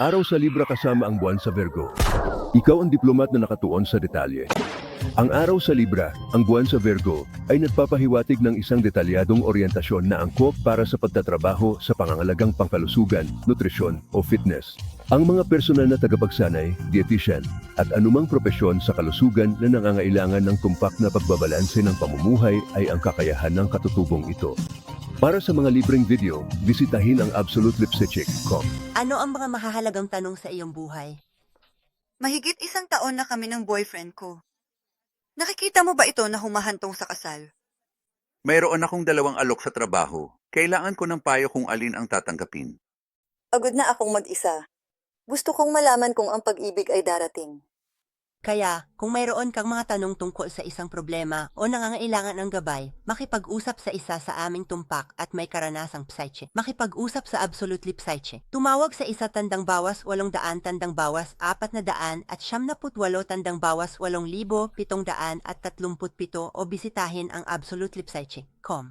Araw sa Libra kasama ang buwan sa Virgo. Ikaw ang diplomat na nakatuon sa detalye. Ang araw sa Libra, ang buwan sa Virgo, ay nagpapahiwatig ng isang detalyadong oryentasyon na angkop para sa pagtatrabaho sa pangangalagang pangkalusugan, nutrisyon o fitness. Ang mga personal na tagapagsanay, dietitian, at anumang propesyon sa kalusugan na nangangailangan ng tumpak na pagbabalanse ng pamumuhay ay ang kakayahan ng katutubong ito. Para sa mga libreng video, bisitahin ang absolutelipsechik.com. Ano ang mga mahahalagang tanong sa iyong buhay? Mahigit isang taon na kami ng boyfriend ko. Nakikita mo ba ito na humahantong sa kasal? Mayroon akong dalawang alok sa trabaho. Kailangan ko ng payo kung alin ang tatanggapin. Pagod na akong mag-isa. Gusto kong malaman kung ang pag-ibig ay darating. Kaya, kung mayroon kang mga tanong tungkol sa isang problema o nangangailangan ng gabay, makipag-usap sa isa sa aming tumpak at may karanasang psyche. Makipag-usap sa Absolutely Psyche. Tumawag sa isa tandang bawas walong daan tandang bawas apat na daan at siyam na putwalo tandang bawas walong libo pitong daan at tatlumput pito o bisitahin ang absolutelipsyche.com.